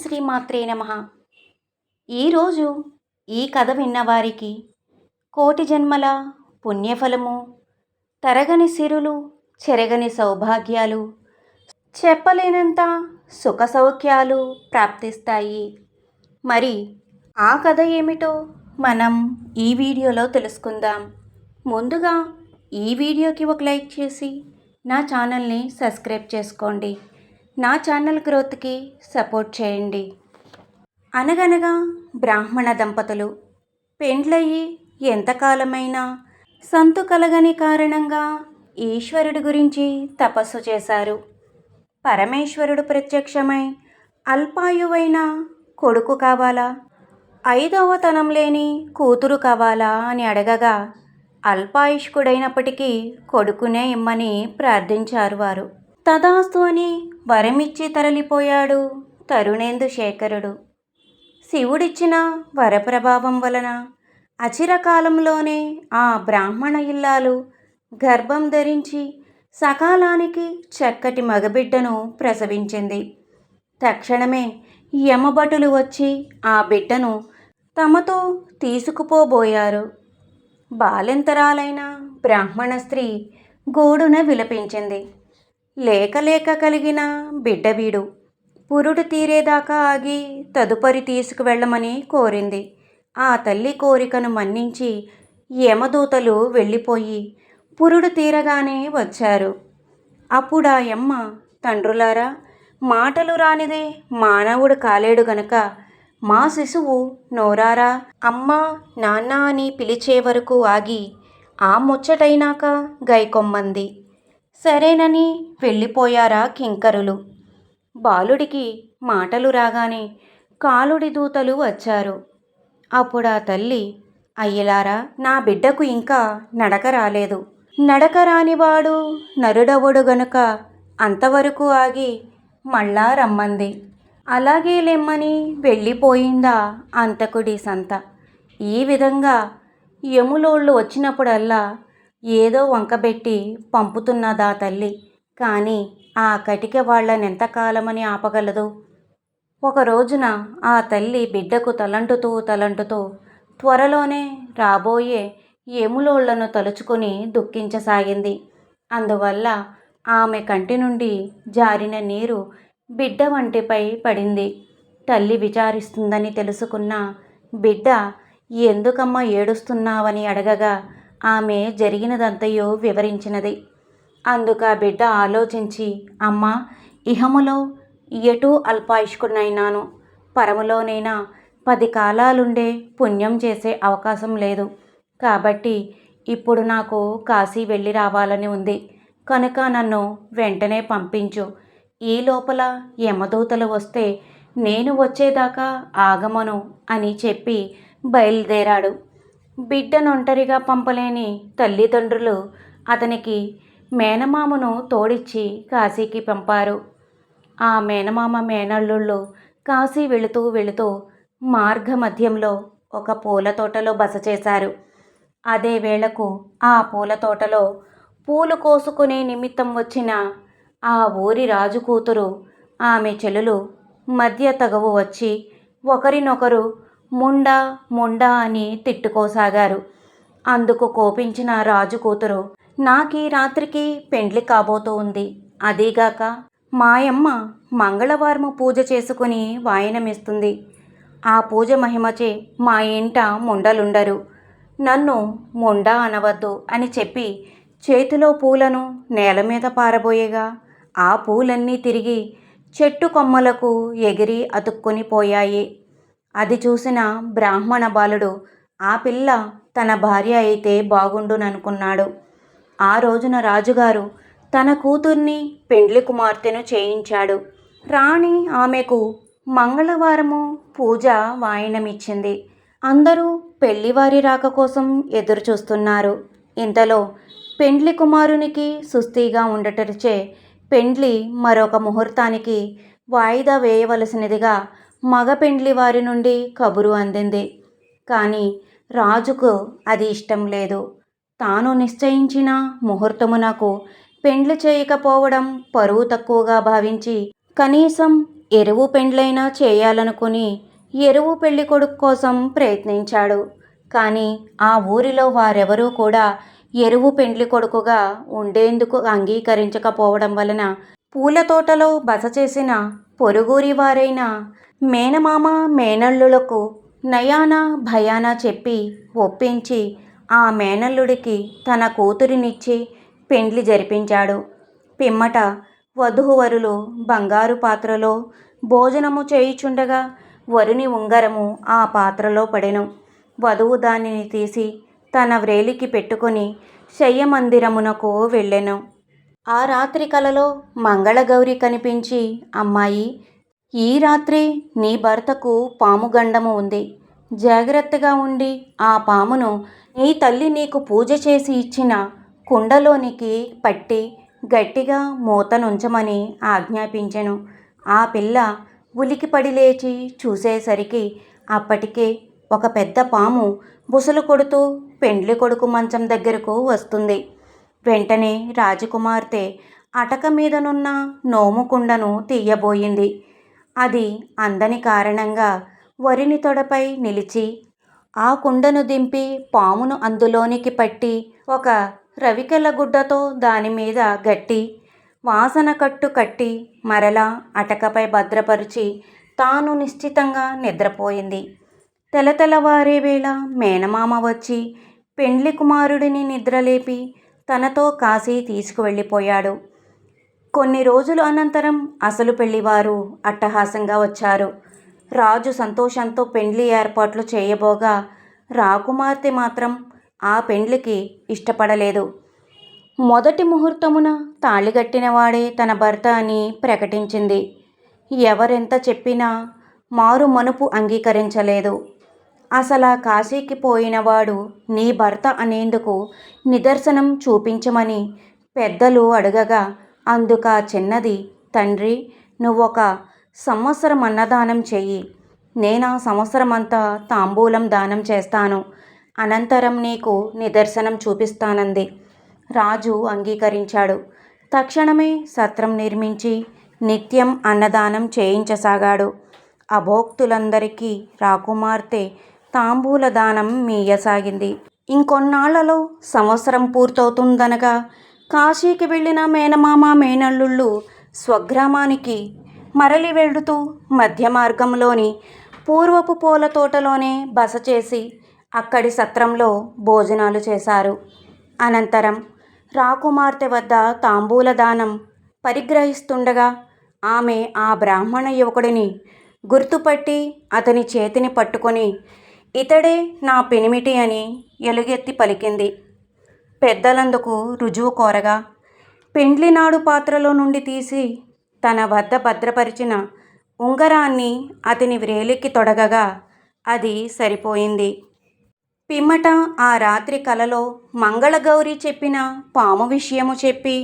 శ్రీ మాత్రే నమ ఈరోజు ఈ కథ విన్నవారికి కోటి జన్మల పుణ్యఫలము తరగని సిరులు చెరగని సౌభాగ్యాలు చెప్పలేనంత సుఖ సౌఖ్యాలు ప్రాప్తిస్తాయి. మరి ఆ కథ ఏమిటో మనం ఈ వీడియోలో తెలుసుకుందాం. ముందుగా ఈ వీడియోకి ఒక లైక్ చేసి నా ఛానల్ని సబ్స్క్రైబ్ చేసుకోండి. నా ఛానల్ గ్రోత్కి సపోర్ట్ చేయండి. అనగనగా బ్రాహ్మణ దంపతులు పెండ్లయ్యి ఎంతకాలమైనా సంతు కలగని కారణంగా ఈశ్వరుడి గురించి తపస్సు చేశారు. పరమేశ్వరుడు ప్రత్యక్షమై అల్పాయువైన కొడుకు కావాలా? ఐదవ తనం లేని కూతురు కావాలా అని అడగగా అల్పాయుష్కుడైనప్పటికీ కొడుకునే ఇమ్మని ప్రార్థించారు వారు. తదాస్తు అని వరమిచ్చి తరలిపోయాడు తరుణేందు శేఖరుడు. శివుడిచ్చిన వరప్రభావం వలన అచిరకాలంలోనే ఆ బ్రాహ్మణ ఇల్లాలు గర్భం ధరించి సకాలానికి చక్కటి మగబిడ్డను ప్రసవించింది. తక్షణమే యమభటులు వచ్చి ఆ బిడ్డను తమతో తీసుకుపోబోయారు. బాలెంతరాలైన బ్రాహ్మణ స్త్రీ గోడున విలపించింది. లేక లేక కలిగిన బిడ్డ వీడు పురుడు తీరేదాకా ఆగి తదుపరి తీసుకువెళ్ళమని కోరింది. ఆ తల్లి కోరికను మన్నించి యమదూతలు వెళ్ళిపోయి పురుడు తీరగానే వచ్చారు. అప్పుడు ఆ యమ్మ తండ్రులారా మాటలు రానిదే మానవుడు కాలేడు గనక మా శిశువు నోరారా? అమ్మా నాన్న అని పిలిచే వరకు ఆగి ఆ ముచ్చటైనాక గైకొమ్మంది. సరేనని వెళ్ళిపోయారా కింకరులు. బాలుడికి మాటలు రాగానే కాలుడి దూతలు వచ్చారు. అప్పుడా తల్లి అయ్యలారా నా బిడ్డకు ఇంకా నడక రాలేదు నడక రానివాడు నరుడవుడు గనుక అంతవరకు ఆగి మళ్ళా రమ్మంది. అలాగే లెమ్మని వెళ్ళిపోయిందా అంతకుడి సంత. ఈ విధంగా యములోళ్ళు వచ్చినప్పుడల్లా ఏదో వంకబెట్టి పంపుతున్నదా తల్లి. కానీ ఆ కటిక వాళ్ళనెంతకాలమని ఆపగలదు? ఒక రోజున ఆ తల్లి బిడ్డకు తలంటుతూ తలంటుతూ త్వరలోనే రాబోయే ఎములోళ్ళను తలుచుకుని దుఃఖించసాగింది. అందువల్ల ఆమె కంటి నుండి జారిన నీరు బిడ్డ వంటిపై పడింది. తల్లి విచారిస్తుందని తెలుసుకున్న బిడ్డ ఎందుకమ్మా ఏడుస్తున్నావని అడగగా? ఆమె జరిగినదంతయో వివరించినది. అందుక బిడ్డ ఆలోచించి అమ్మ ఇహములో ఎటు అల్పాయుష్కునైనాను పరములోనైనా పది కాలాలుండే పుణ్యం చేసే అవకాశం లేదు. కాబట్టి ఇప్పుడు నాకు కాశీ వెళ్ళి రావాలని ఉంది. కనుక నన్ను వెంటనే పంపించు. ఈ లోపల యమదూతలు వస్తే నేను వచ్చేదాకా ఆగమను అని చెప్పి బయలుదేరాడు. బిడ్డను ఒంటరిగా పంపలేని తల్లిదండ్రులు అతనికి మేనమామను తోడిచ్చి కాశీకి పంపారు. ఆ మేనమామ మేనల్లుళ్ళు కాశీ వెళుతూ వెళుతూ మార్గ మధ్యంలో ఒక పూల తోటలో బస చేశారు. అదే వేళకు ఆ పూల తోటలో పూలు కోసుకునే నిమిత్తం వచ్చిన ఆ ఊరి రాజు కూతురు ఆమె చెల్లెలు మధ్య తగవు వచ్చి ఒకరినొకరు ముండా ముండా అని తిట్టుకోసాగారు. అందుకు కోపించిన రాజు కూతురు నాకీ రాత్రికి పెండ్లి కాబోతూ ఉంది. అదీగాక మాయమ్మ మంగళవారం పూజ చేసుకుని వాయనమిస్తుంది. ఆ పూజ మహిమచే మా ఇంట ముండలుండరు. నన్ను ముండా అనవద్దు అని చెప్పి చేతిలో పూలను నేల మీద పారబోయేగా ఆ పూలన్నీ తిరిగి చెట్టు కొమ్మలకు ఎగిరి అతుక్కొని పోయాయి. అది చూసిన బ్రాహ్మణ బాలుడు ఆ పిల్ల తన భార్య అయితే బాగుండుననుకున్నాడు. ఆ రోజున రాజుగారు తన కూతుర్ని పెండ్లి కుమార్తెను చేయించాడు. రాణి ఆమెకు మంగళవారము పూజ వాయినమిచ్చింది. అందరూ పెళ్ళివారి రాక కోసం ఎదురు చూస్తున్నారు ఇంతలో పెండ్లి కుమారునికి సుస్థిగా ఉండటచే పెండ్లి మరొక ముహూర్తానికి వాయిదా వేయవలసినదిగా మగ పెండ్లి వారి నుండి కబురు అందింది. కానీ రాజుకు అది ఇష్టం లేదు. తాను నిశ్చయించిన ముహూర్తమునకు పెండ్లి చేయకపోవడం పరువు తక్కువగా భావించి కనీసం ఎరువు పెండ్లైనా చేయాలనుకుని ఎరువు పెళ్ళి కొడుకు కోసం ప్రయత్నించాడు. కానీ ఆ ఊరిలో వారెవరూ కూడా ఎరువు పెండ్లి కొడుకుగా ఉండేందుకు అంగీకరించకపోవడం వలన పూల తోటలో బస చేసిన పొరుగురి వారైన మేనమామ మేనల్లులకు నయాన భయాన చెప్పి ఒప్పించి ఆ మేనల్లుడికి తన కూతురినిచ్చి పెండ్లి జరిపించాడు. పిమ్మట వధూవరులు బంగారు పాత్రలో భోజనము చేయుచుండగా వరుని ఉంగరము ఆ పాత్రలో పడెను. వధువు దానిని తీసి తన వ్రేలికి పెట్టుకొని శయ్యమందిరమునకు వెళ్ళెను. ఆ రాత్రి కలలో మంగళగౌరి కనిపించి అమ్మాయి ఈ రాత్రి నీ భర్తకు పాము గండము ఉంది. జాగ్రత్తగా ఉండి ఆ పామును నీ తల్లి నీకు పూజ చేసి ఇచ్చిన కుండలోనికి పట్టి గట్టిగా మూతనుంచమని ఆజ్ఞాపించెను ఆ పిల్ల ఉలికిపడి లేచి చూసేసరికి అప్పటికే ఒక పెద్ద పాము బుసలు కొడుతూ పెండ్లి కొడుకు మంచం దగ్గరకు వస్తుంది. వెంటనే రాజకుమార్తె అటక మీదనున్న నోము కుండను తీయబోయింది. అది అందని కారణంగా వరిని తొడపై నిలిచి ఆ కుండను దింపి పామును అందులోనికి పట్టి ఒక రవికెల గుడ్డతో దాని మీద గట్టి వాసన కట్టు కట్టి మరలా అటకపై భద్రపరిచి తాను నిశ్చితంగా నిద్రపోయింది. తెలతెలవారే వేళ మేనమామ వచ్చి పెండ్లి కుమారుడిని నిద్రలేపి తనతో కాశీ తీసుకువెళ్ళిపోయాడు. కొన్ని రోజుల అనంతరం అసలు పెళ్ళివారు అట్టహాసంగా వచ్చారు. రాజు సంతోషంతో పెండ్లి ఏర్పాట్లు చేయబోగా రాకుమార్తె మాత్రం ఆ పెండ్లికి ఇష్టపడలేదు. మొదటి ముహూర్తమున తాళిగట్టినవాడే తన భర్త అని ప్రకటించింది. ఎవరెంత చెప్పినా మారు మనుపు అంగీకరించలేదు. అసలా కాశీకి పోయినవాడు నీ భర్త అనేందుకు నిదర్శనం చూపించమని పెద్దలు అడగగా అందుక చిన్నది తండ్రి నువ్వొక సంవత్సరం అన్నదానం చెయ్యి. నేనా సంవత్సరమంతా తాంబూలం దానం చేస్తాను. అనంతరం నీకు నిదర్శనం చూపిస్తానంది. రాజు అంగీకరించాడు. తక్షణమే సత్రం నిర్మించి నిత్యం అన్నదానం చేయించసాగాడు. అభోక్తులందరికీ రాకుమార్తె తాంబూల దానం మీయసాగింది. ఇంకొన్నాళ్ళలో సంవత్సరం పూర్తవుతుందనగా కాశీకి వెళ్ళిన మేనమామ మేనల్లుళ్ళు స్వగ్రామానికి మరలి వెళుతూ మధ్య మార్గంలోని పూర్వపు పూల తోటలోనే బస చేసి అక్కడి సత్రంలో భోజనాలు చేశారు. అనంతరం రాకుమార్తె వద్ద తాంబూల దానం పరిగ్రహిస్తుండగా ఆమె ఆ బ్రాహ్మణ యువకుడిని గుర్తుపట్టి అతని చేతిని పట్టుకొని ఇతడే నా పెనిమిటి అని ఎలుగెత్తి పలికింది. పెద్దలందుకు రుజువు కోరగా పెండ్లినాడు పాత్రలో నుండి తీసి తన వద్ద భద్రపరిచిన ఉంగరాన్ని అతని వ్రేలికి తొడగగా అది సరిపోయింది. పిమ్మట ఆ రాత్రి కలలో మంగళగౌరి చెప్పిన పాము విషయము చెప్పి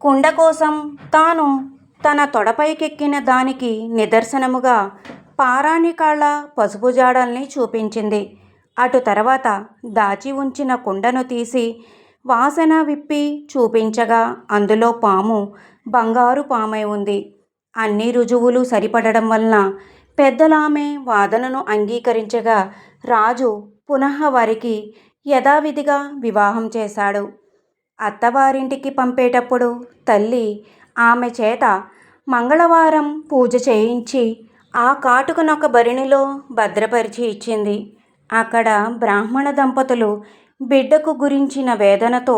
కుండ కోసం తాను తన తొడపైకెక్కిన దానికి నిదర్శనముగా పారాణి కాళ్ళ పసుపు జాడల్ని చూపించింది. అటు తర్వాత దాచి ఉంచిన కుండను తీసి వాసన విప్పి చూపించగా అందులో పాము బంగారు పామై ఉంది. అన్ని రుజువులు సరిపడడం వలన పెద్దలామె వాదనను అంగీకరించగా రాజు పునః వారికి యథావిధిగా వివాహం చేశాడు. అత్తవారింటికి పంపేటప్పుడు తల్లి ఆమె చేత మంగళవారం పూజ చేయించి ఆ కాటుకనొక భరిణిలో భద్రపరిచి ఇచ్చింది. అక్కడ బ్రాహ్మణ దంపతులు బిడ్డకు గురించిన వేదనతో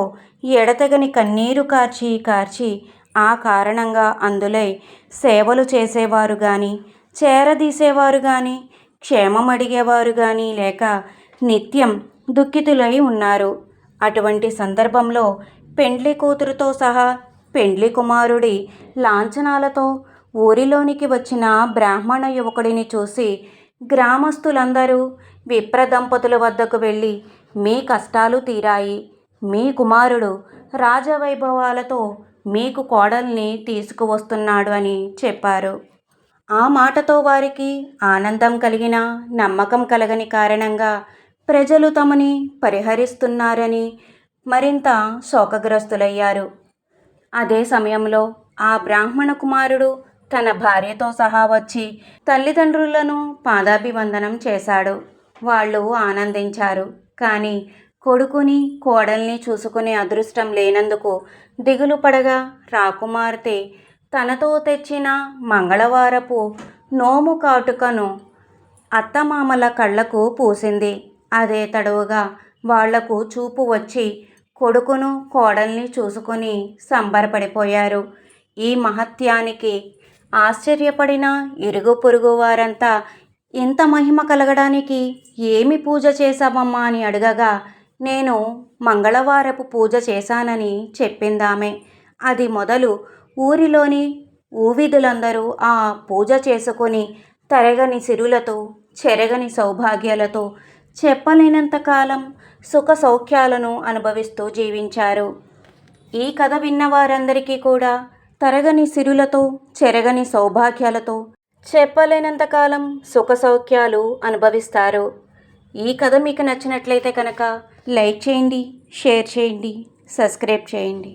ఎడతెగని కన్నీరు కార్చి కార్చి ఆ కారణంగా అందులై సేవలు చేసేవారు కానీ చేరదీసేవారు కానీ క్షేమం అడిగేవారు కానీ లేక నిత్యం దుఃఖితులై ఉన్నారు. అటువంటి సందర్భంలో పెండ్లి కూతురుతో సహా పెండ్లి కుమారుడి లాంఛనాలతో ఊరిలోనికి వచ్చిన బ్రాహ్మణ యువకుడిని చూసి గ్రామస్తులందరూ విప్ర దంపతుల వద్దకు వెళ్ళి మీ కష్టాలు తీరాయి. మీ కుమారుడు రాజవైభవాలతో మీకు కోడల్ని తీసుకువస్తున్నాడు అని చెప్పారు. ఆ మాటతో వారికి ఆనందం కలిగిన నమ్మకం కలగని కారణంగా ప్రజలు తమని పరిహరిస్తున్నారని మరింత శోకగ్రస్తులయ్యారు. అదే సమయంలో ఆ బ్రాహ్మణ కుమారుడు తన భార్యతో సహా వచ్చి తల్లిదండ్రులను పాదాభివందనం చేశాడు. వాళ్ళు ఆనందించారు. కానీ కొడుకుని కోడల్ని చూసుకునే అదృష్టం లేనందుకు దిగులు పడగా రాకుమార్తె తనతో తెచ్చిన మంగళవారపు నోము కాటుకను అత్తమామల కళ్ళకు పూసింది. అదే తడవుగా వాళ్ళకు చూపు వచ్చి కొడుకును కోడల్ని చూసుకొని సంబరపడిపోయారు. ఈ మహత్యానికి ఆశ్చర్యపడిన ఇరుగు పొరుగు వారంతా ఇంత మహిమ కలగడానికి ఏమి పూజ చేశావమ్మా? అని అడగగా నేను మంగళవారపు పూజ చేశానని చెప్పిందామె. అది మొదలు ఊరిలోని ఊవిధులందరూ ఆ పూజ చేసుకొని తరగని సిరులతో చెరగని సౌభాగ్యాలతో చెప్పలేనంత కాలం సుఖ సౌఖ్యాలను అనుభవిస్తూ జీవించారు. ఈ కథ విన్న వారందరికీ కూడా తరగని సిరులతో చెరగని సౌభాగ్యాలతో చెప్పలేనంతకాలం సుఖ సౌఖ్యాలు అనుభవిస్తారు. ఈ కథ మీకు నచ్చినట్లయితే కనుక లైక్ చేయండి షేర్ చేయండి సబ్స్క్రైబ్ చేయండి.